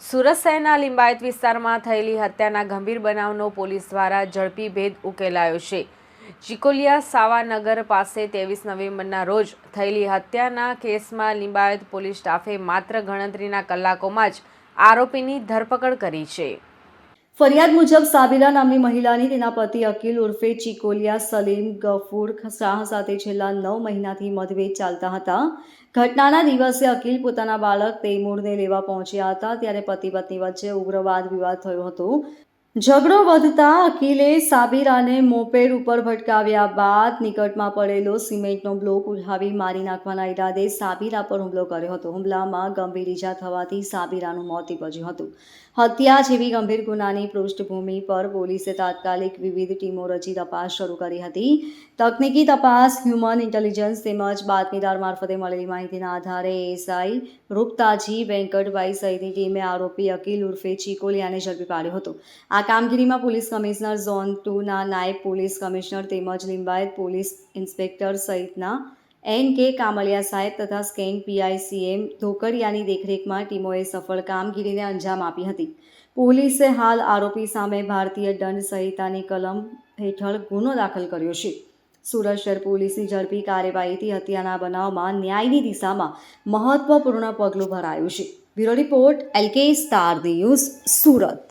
સુરત શહેરના લિંબાયત વિસ્તારમાં થયેલી હત્યાના ગંભીર બનાવનો પોલીસ દ્વારા ઝડપી ભેદ ઉકેલાયો છે. ચિકોલિયા સાવાનગર પાસે ત્રેવીસ નવેમ્બરના રોજ થયેલી હત્યાના કેસમાં લિંબાયત પોલીસ સ્ટાફે માત્ર ગણતરીના કલાકોમાં જ આરોપીની ધરપકડ કરી છે. ફરિયાદ મુજબ સાબિરા નામની મહિલાની તેના પતિ અકીલ ઉર્ફે ચિકોલિયા, સલીમ, ગફૂર, શાહ સાથે છેલ્લા નવ મહિનાથી મતભેદ ચાલતા હતા. ઘટનાના દિવસે અકીલ પોતાના બાળક તૈમૂરને લેવા પહોંચ્યા હતા, ત્યારે પતિ પત્ની વચ્ચે ઉગ્રવાદ વિવાદ થયો હતો. ઝઘડો વધતા અકીલે સાબિરાને મોપેડ ઉપર ભટકાવ્યા બાદ નિકટમાં પડેલો સિમેન્ટનો બ્લોક ઉઠાવી મારી નાખવાના ઈરાદે સાબિરા પર હુમલો કર્યો હતો. હુમલામાં ગંભીર ઈજા થવાથી સાબિરાનું મોત નીપજ્યું હતું. હત્યા જેવી ગંભીર ગુનાની પૃષ્ઠભૂમિ પર પોલીસે તાત્કાલિક વિવિધ ટીમો રચી તપાસ શરૂ કરી હતી. તકનીકી તપાસ, હ્યુમન ઇન્ટેલિજન્સ તેમજ બાતમીદાર મારફતે મળેલી માહિતીના આધારે એએસઆઈ રૂપતાજી, વેંકટભાઈ સહિતની ટીમે આરોપી અકીલ ઉર્ફે ચિકોલિયાને ઝડપી પાડ્યો હતો. આ કામગીરીમાં પોલીસ કમિશનર ઝોન ટુના નાયબ પોલીસ કમિશનર તેમજ લિંબાયત પોલીસ ઇન્સ્પેક્ટર સહિતના એન કે કામલિયા સાહેબ તથા સ્કેન પીઆઈસીએમ ધોકડિયાની દેખરેખમાં ટીમોએ સફળ કામગીરીને અંજામ આપી હતી. પોલીસે હાલ આરોપી સામે ભારતીય દંડ સંહિતાની કલમ હેઠળ ગુનો દાખલ કર્યો છે. સુરત શહેર પોલીસની ઝડપી કાર્યવાહીથી હત્યાના બનાવમાં ન્યાયની દિશામાં મહત્વપૂર્ણ પગલું ભરાયું છે. Bureau report LK star news Surat.